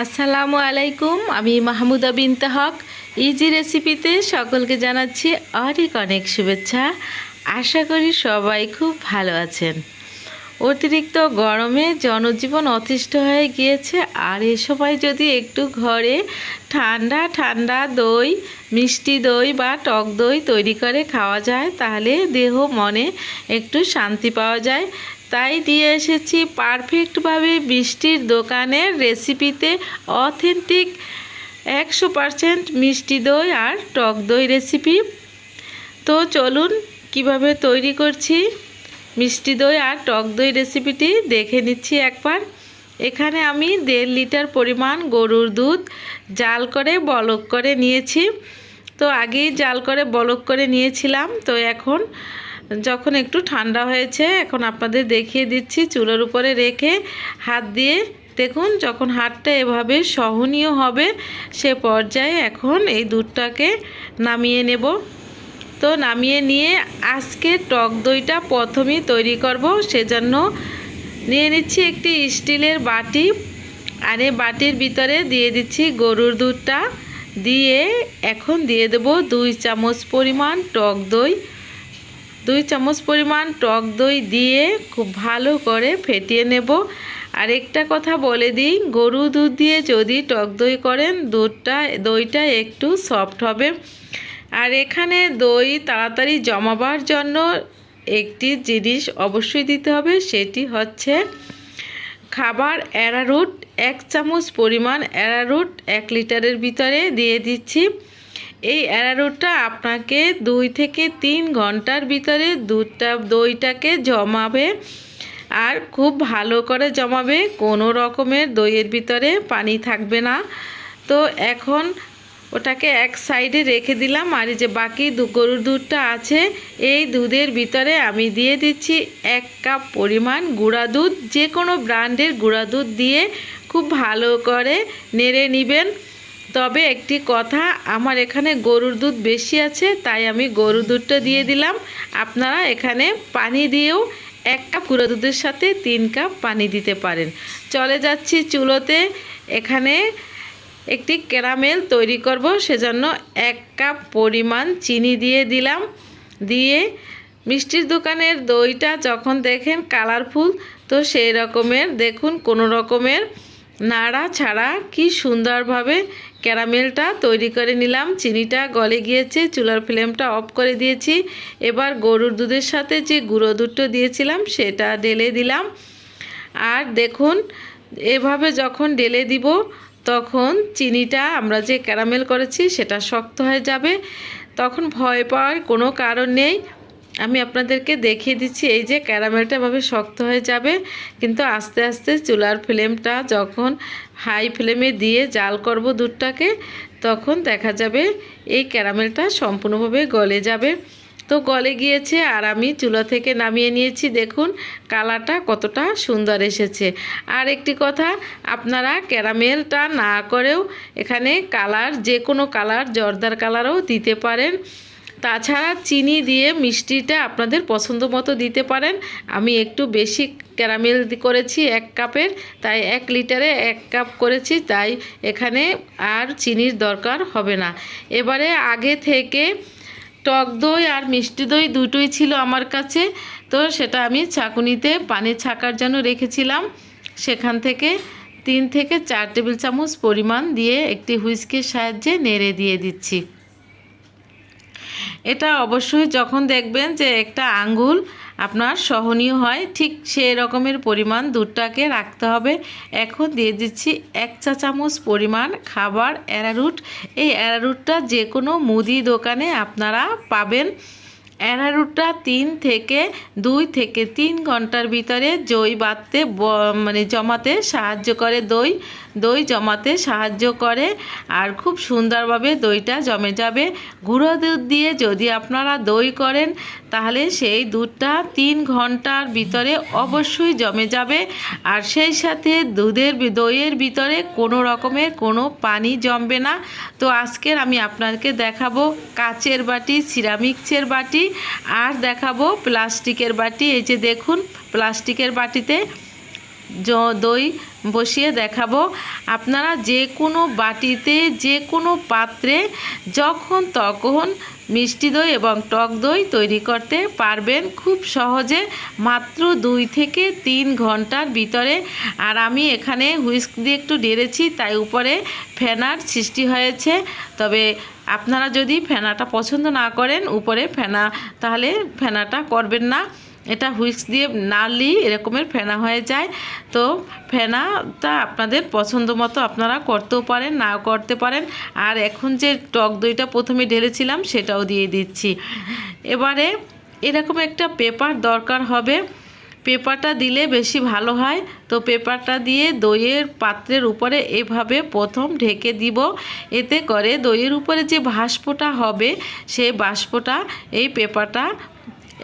আসসালামু আলাইকুম, আমি মাহমুদা বিনতে হক। ইজি রেসিপিতে সকলকে জানাচ্ছি অনেক অনেক শুভেচ্ছা। আশা করি সবাই খুব ভালো আছেন। অতিরিক্ত গরমে জনজীবন অতিষ্ঠ হয়ে গিয়েছে। আর এ সময় যদি একটু ঘরে ঠান্ডা ঠান্ডা দই, মিষ্টি দই বা টক দই তৈরি করে খাওয়া যায়, তাহলে দেহ, মনে একটু শান্তি পাওয়া যায়। তাই দিয়ে এসেছি পারফেক্টভাবে বৃষ্টির দোকানের রেসিপিতে অথেন্টিক একশো পারসেন্ট মিষ্টি দই আর টক দই রেসিপি তো চলুন কীভাবে তৈরি করছি মিষ্টি দই আর টক দই রেসিপিটি দেখে নিচ্ছি একবার। এখানে আমি দেড় লিটার পরিমাণ গরুর দুধ জাল করে বলক করে নিয়েছি। তো আগেই জাল করে বলক করে নিয়েছিলাম। তো এখন যখন একটু ঠান্ডা হয়েছে, এখন আপনাদের দেখিয়ে দিচ্ছি চুলোর উপরে রেখে হাত দিয়ে। দেখুন যখন হাতটা এভাবে সহনীয় হবে, সে পর্যায়ে এখন এই দুধটাকে নামিয়ে নেব। তো নামিয়ে নিয়ে আজকে টক দইটা প্রথমেই তৈরি করব। সেজন্য নিয়ে নিচ্ছি একটি স্টিলের বাটি আর এই বাটির ভিতরে দিয়ে দিচ্ছি গরুর দুধটা। দিয়ে এখন দিয়ে দেব দুই চামচ পরিমাণ টক দই। দুই চামচ পরিমাণ টক দই দিয়ে খুব ভালো করে ফেটিয়ে নেব। আর একটা কথা বলে দিই, গরু দুধ দিয়ে যদি টক দই করেন, দুধটা, দইটা একটু সফট হবে। আর এখানে দই তাড়াতাড়ি জমাবার জন্য একটি জিনিস অবশ্যই দিতে হবে, সেটি হচ্ছে খাবার অ্যারারুট। এক চামচ পরিমাণ অ্যারারুট এক লিটারের ভিতরে দিয়ে দিচ্ছি। এই অ্যারারুটটা আপনাকে দুই থেকে তিন ঘণ্টার ভিতরে দুধটা দইটাকে জমাবে আর খুব ভালো করে জমাবে। কোনো রকমের দইয়ের ভিতরে পানি থাকবে না। তো এখন ওটাকে এক সাইডে রেখে দিলাম আর যে বাকি দু গরুর দুধটা আছে, এই দুধের ভিতরে আমি দিয়ে দিচ্ছি এক কাপ পরিমাণ গুঁড়া দুধ। যে কোনো ব্র্যান্ডের গুঁড়া দুধ দিয়ে খুব ভালো করে নেড়ে নেবেন। তবে একটি কথা, আমার এখানে গরুর দুধ বেশি আছে, তাই আমি গরুর দুধটা দিয়ে দিলাম। আপনারা এখানে পানি দিয়েও এক কাপ গুঁড়ো দুধের সাথে তিন কাপ পানি দিতে পারেন। চলে যাচ্ছি চুলোতে। এখানে একটি ক্যারামেল তৈরি করব, সেজন্য এক কাপ পরিমাণ চিনি দিয়ে দিলাম। দিয়ে মিষ্টির দোকানের দইটা যখন দেখেন কালারফুল, তো সেই রকমের, দেখুন কোনো রকমের নাড়া ছাড়া কি সুন্দরভাবে ক্যারামেলটা তৈরি করে নিলাম। চিনিটা গলে গিয়েছে, চুলার ফ্লেমটা অফ করে দিয়েছি। এবার গরুর দুধের সাথে যে গুঁড়ো দুধটা দিয়েছিলাম, সেটা ঢেলে দিলাম। আর দেখুন, এভাবে যখন ঢেলে দিব, তখন চিনিটা আমরা যে ক্যারামেল করেছি, সেটা শক্ত হয়ে যাবে। তখন ভয় পাওয়ার কোনো কারণ নেই। আমি আপনাদেরকে দেখিয়ে দিচ্ছি, এই যে ক্যারামেলটা এভাবে শক্ত হয়ে যাবে, কিন্তু আস্তে আস্তে চুলার ফ্লেমটা যখন হাই ফ্লেমে দিয়ে জাল করব দুধটাকে, তখন দেখা যাবে এই ক্যারামেলটা সম্পূর্ণভাবে গলে যাবে। তো গলে গিয়েছে আর আমি চুলা থেকে নামিয়ে নিয়েছি, দেখুন কালারটা কতটা সুন্দর এসেছে। আর একটি কথা, আপনারা ক্যারামেলটা না করেও এখানে কালার, যে কোনো কালার, জর্দার কালারও দিতে পারেন। তাছাড়া চিনি দিয়ে মিষ্টিটা আপনাদের পছন্দ মতো দিতে পারেন। আমি একটু বেশি ক্যারামেল করেছি এক কাপের, তাই এক লিটারে এক কাপ করেছি, তাই এখানে আর চিনির দরকার হবে না। এবারে আগে থেকে টক দই আর মিষ্টি দই দুটোই ছিল আমার কাছে, তো সেটা আমি ছাকুনিতে পানি ছাকার জন্য রেখেছিলাম। সেখান থেকে তিন থেকে চার টেবিল চামচ পরিমাণ দিয়ে একটি হুইস্কের সাহায্যে নেড়ে দিয়ে দিচ্ছি। এটা অবশ্যই যখন দেখবেন যে একটা আঙ্গুল আপনার সহনীয় হয়, ঠিক সেই রকমের পরিমাণ দুধটাকে রাখতে হবে। এখন দিয়ে দিচ্ছি এক চা চামচ পরিমাণ খাবার অ্যারারুট। এই অ্যারারুটটা যে কোনো মুদি দোকানে আপনারা পাবেন। অ্যারারুটটা তিন থেকে দুই থেকে তিন ঘণ্টার ভিতরে দই বাঁধতে মানে জমাতে সাহায্য করে দই। দই জমাতে সাহায্য করে আর খুব সুন্দরভাবে দইটা জমে যাবে। গুঁড়ো দুধ দিয়ে যদি আপনারা দই করেন, তাহলে সেই দুধটা তিন ঘণ্টার ভিতরে অবশ্যই জমে যাবে। আর সেই সাথে দুধের দইয়ের ভিতরে কোনো রকমের কোনো পানি জমবে না। তো আজকের আমি আপনাকে দেখাবো কাচের বাটি, সিরামিক্সের বাটি। আর দেখাবো প্লাস্টিকের বাটি। এই যে দেখুন, প্লাস্টিকের বাটিতে দই বসিয়ে দেখাবো। আপনারা যে কোনো বাটিতে, যে কোনো পাত্রে, যখন, তখন মিষ্টি দই এবং টক দই তৈরি করতে পারবেন খুব সহজে মাত্র দুই থেকে তিন ঘণ্টার ভিতরে। আর আমি এখানে হুইস্ক দিয়ে একটু ডেড়েছি তাই উপরে ফেনার সৃষ্টি হয়েছে। তবে আপনারা যদি ফেনাটা পছন্দ না করেন, উপরে ফেনা, তাহলে ফেনাটা করবেন না। এটা হুইক্স দিয়ে নাড়লি এরকমের ফেনা হয়ে যায়। তো ফেনাটা আপনাদের পছন্দ মতো আপনারা করতেও পারেন, নাও করতে পারেন। আর এখন যে টক দইটা প্রথমে ঢেলেছিলাম সেটাও দিয়ে দিচ্ছি। এবারে এরকম একটা পেপার দরকার হবে। পেপারটা দিলে বেশি ভালো হয়। তো পেপারটা দিয়ে দইয়ের পাত্রের উপরে এভাবে প্রথম ঢেকে দিব। এতে করে দইয়ের উপরে যে বাষ্পটা হবে সেই বাষ্পটা, এই পেপারটা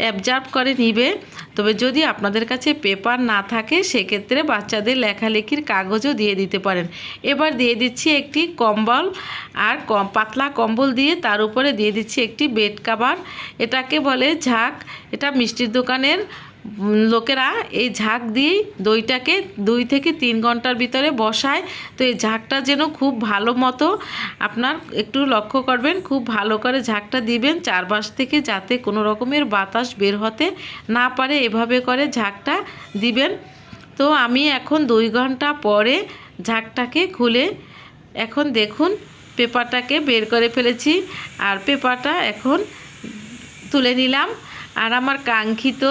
অ্যাবজার্ভ করে নিবে। তবে যদি আপনাদের কাছে পেপার না থাকে, সেক্ষেত্রে বাচ্চাদের লেখালেখির কাগজও দিয়ে দিতে পারেন। এবার দিয়ে দিচ্ছি একটি কম্বল আর কম, পাতলা কম্বল দিয়ে তার উপরে দিয়ে দিচ্ছি একটি বেড কাভার এটাকে বলে ঝাঁক। এটা মিষ্টির দোকানের লোকেরা এই ঝাঁক দিয়েই দইটাকে দুই থেকে তিন ঘণ্টার ভিতরে বসায়। তো এই ঝাঁকটা যেন খুব ভালো মতো আপনার একটু লক্ষ্য করবেন, খুব ভালো করে ঝাঁকটা দিবেন চারপাশ থেকে যাতে কোনো রকমের বাতাস বের হতে না পারে, এভাবে করে ঝাঁকটা দিবেন। তো আমি এখন দুই ঘণ্টা পরে ঝাঁকটাকে খুলে এখন দেখুন পেপারটাকে বের করে ফেলেছি আর পেপারটা এখন তুলে নিলাম। আর আমার কাঙ্ক্ষিত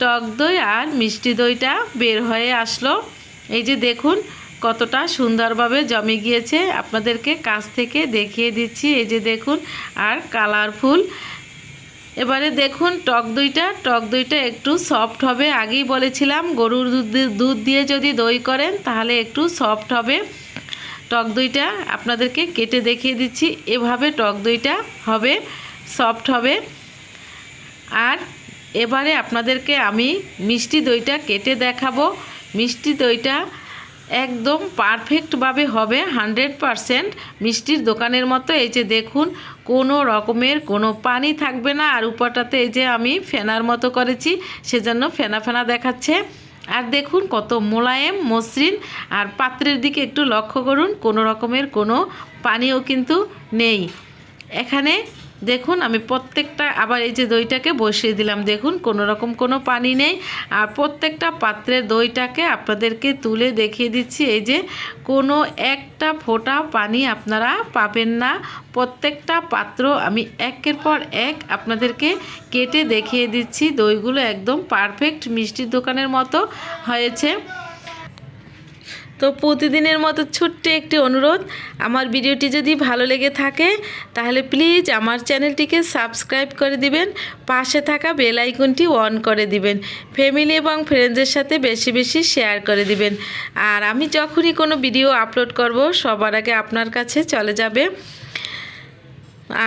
টক দই আর মিষ্টি দইটা বের হয়ে আসলো। এই যে দেখুন, কতটা সুন্দরভাবে জমে গিয়েছে। আপনাদেরকে কাছ থেকে দেখিয়ে দিচ্ছি। এই যে দেখুন, আর কালারফুল। এবারে দেখুন, টক দইটা টক দইটা একটু সফট হবে। আগেই বলেছিলাম, গরুর দুধ দিয়ে- দুধ দিয়ে যদি দই করেন, তাহলে একটু সফট হবে। টক দইটা আপনাদেরকে কেটে দেখিয়ে দিচ্ছি। এভাবে টক দইটা হবে, সফট হবে। আর এবারে আপনাদেরকে আমি মিষ্টি দইটা কেটে দেখাবো। মিষ্টি দইটা একদম পারফেক্টভাবে হবে হান্ড্রেড পারসেন্ট মিষ্টির দোকানের মতো এই যে দেখুন, কোনো রকমের কোনো পানি থাকবে না। আর উপরটাতে এই যে আমি ফেনার মতো করেছি, সেজন্য ফেনা ফেনা দেখাচ্ছে। আর দেখুন কত মোলায়েম, মসৃণ। আর পাত্রের দিকে একটু লক্ষ্য করুন, কোনো রকমের কোনো পানিও কিন্তু নেই। এখানে দেখুন, আমি প্রত্যেকটা, আবার এই যে দইটাকে বসিয়ে দিলাম, দেখুন কোনো রকম কোনো পানি নেই। আর প্রত্যেকটা পাত্রের দইটাকে আপনাদেরকে তুলে দেখিয়ে দিচ্ছি, এই যে কোনো একটা ফোঁটা পানি আপনারা পাবেন না। প্রত্যেকটা পাত্র আমি একের পর এক আপনাদেরকে কেটে দেখিয়ে দিচ্ছি। দইগুলো একদম পারফেক্ট মিষ্টির দোকানের মতো হয়েছে। তো প্রতিদিনের মতো ছোট্ট একটি অনুরোধ, আমার ভিডিওটি যদি ভালো লেগে থাকে, তাহলে প্লিজ আমার চ্যানেলটিকে সাবস্ক্রাইব করে দিবেন, পাশে থাকা বেল আইকনটি অন করে দিবেন ফ্যামিলি এবং ফ্রেন্ডসদের সাথে বেশি বেশি শেয়ার করে দিবেন। আর আমি যখনই কোনো ভিডিও আপলোড করব, সবার আগে আপনার কাছে চলে যাবে।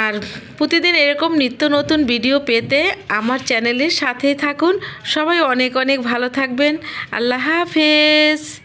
আর প্রতিদিন এরকম নিত্য নতুন ভিডিও পেতে আমার চ্যানেলের সাথেই থাকুন। সবাই অনেক অনেক ভালো থাকবেন। আল্লাহ হাফেজ।